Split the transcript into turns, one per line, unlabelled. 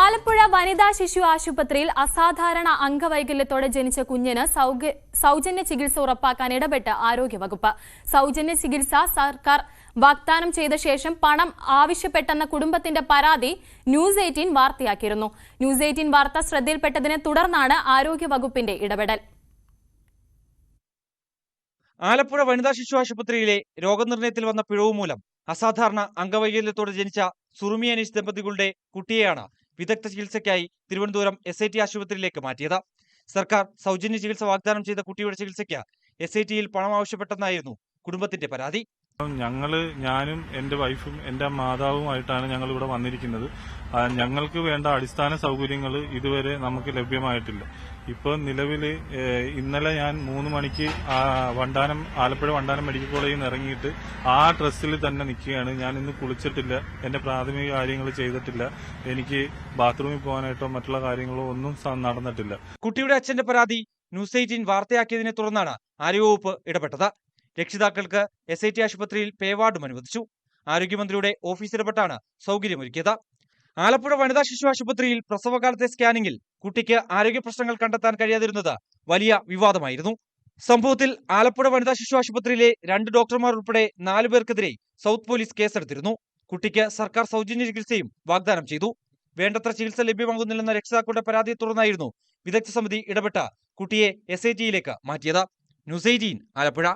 ആലപ്പുഴ വനിതാ ശിശു ആശുപത്രിയിൽ അസാധാരണ അംഗവൈകല്യത്തോടെ ജനിച്ച കുഞ്ഞിന് സൗജന്യ ചികിത്സ ഉറപ്പാക്കാൻ ഇടപെട്ട് ആരോഗ്യവകുപ്പ്. സൗജന്യ ചികിത്സ സർക്കാർ വാഗ്ദാനം ചെയ്ത ശേഷം പണം ആവശ്യപ്പെട്ടെന്ന കുടുംബത്തിന്റെ പരാതി ന്യൂസ് എയ്റ്റീൻ വാർത്തയാക്കിയിരുന്നു. ന്യൂസ് എയ്റ്റീൻ വാർത്ത ശ്രദ്ധയിൽപ്പെട്ടതിനെ തുടർന്നാണ് ആരോഗ്യവകുപ്പിന്റെ ഇടപെടൽ.
ആലപ്പുഴ വനിതാ ശിശു ആശുപത്രിയിലെ രോഗനിർണയത്തിൽ വന്ന പിഴവ് മൂലം അസാധാരണ അംഗവൈകല്യത്തോടെ ജനിച്ച സുറുമി അനീഷ് ദമ്പതികളുടെ കുട്ടിയെയാണ് വിദഗ്ധ ചികിത്സയ്ക്കായി തിരുവനന്തപുരം എസ് ആശുപത്രിയിലേക്ക് മാറ്റിയത്. സർക്കാർ സൗജന്യ ചികിത്സ വാഗ്ദാനം ചെയ്ത കുട്ടിയുടെ ചികിത്സയ്ക്ക് എസ് ഐ ടിയിൽ പണം ആവശ്യപ്പെട്ടെന്നായിരുന്നു കുടുംബത്തിന്റെ പരാതി.
ഞങ്ങൾ ഞാനും എന്റെ വൈഫും എന്റെ മാതാവുമായിട്ടാണ് ഞങ്ങൾ ഇവിടെ വന്നിരിക്കുന്നത് ഞങ്ങൾക്ക് വേണ്ട അടിസ്ഥാന സൗകര്യങ്ങൾ ഇതുവരെ നമുക്ക് ലഭ്യമായിട്ടില്ല. ഇപ്പോൾ നിലവിൽ ഇന്നലെ ഞാൻ മൂന്ന് മണിക്ക് വണ്ടാനം ആലപ്പുഴ വണ്ടാനം മെഡിക്കൽ കോളേജിൽ നിന്ന് ഇറങ്ങിയിട്ട് ആ ഡ്രസ്സിൽ തന്നെ നിൽക്കുകയാണ്. ഞാൻ ഇന്ന് കുളിച്ചിട്ടില്ല. എന്റെ പ്രാഥമിക കാര്യങ്ങൾ ചെയ്തിട്ടില്ല. എനിക്ക് ബാത്റൂമിൽ പോകാനായിട്ടോ മറ്റുള്ള കാര്യങ്ങളോ ഒന്നും നടന്നിട്ടില്ല.
കുട്ടിയുടെ അച്ഛന്റെ പരാതി ന്യൂസ് എയ്റ്റീൻ വാർത്തയാക്കിയതിനെ തുടർന്നാണ് ആരോഗ്യവകുപ്പ് ഇടപെട്ടത്. രക്ഷിതാക്കൾക്ക് എസ് ഐ ടി ആശുപത്രിയിൽ പേവാർഡും അനുവദിച്ചു. ആരോഗ്യമന്ത്രിയുടെ ഓഫീസ് ഇടപെട്ടാണ് സൗകര്യമൊരുക്കിയത്. ആലപ്പുഴ വനിതാ ശിശു ആശുപത്രിയിൽ പ്രസവകാലത്തെ സ്കാനിംഗിൽ കുട്ടിക്ക് ആരോഗ്യ പ്രശ്നങ്ങൾ കണ്ടെത്താൻ കഴിയാതിരുന്നത് വലിയ വിവാദമായിരുന്നു. സംഭവത്തിൽ ആലപ്പുഴ വനിതാ ശിശു ആശുപത്രിയിലെ രണ്ട് ഡോക്ടർമാർ ഉൾപ്പെടെ നാലു പേർക്കെതിരെ സൗത്ത് പോലീസ് കേസെടുത്തിരുന്നു. കുട്ടിക്ക് സർക്കാർ സൗജന്യ ചികിത്സയും വാഗ്ദാനം ചെയ്തു. വേണ്ടത്ര ചികിത്സ ലഭ്യമാകുന്നില്ലെന്ന രക്ഷിതാക്കളുടെ പരാതിയെ തുടർന്നായിരുന്നു വിദഗ്ധ സമിതി ഇടപെട്ട കുട്ടിയെ എസ് ഐ ടിയിലേക്ക് മാറ്റിയത്. News eighteen Alappuzha.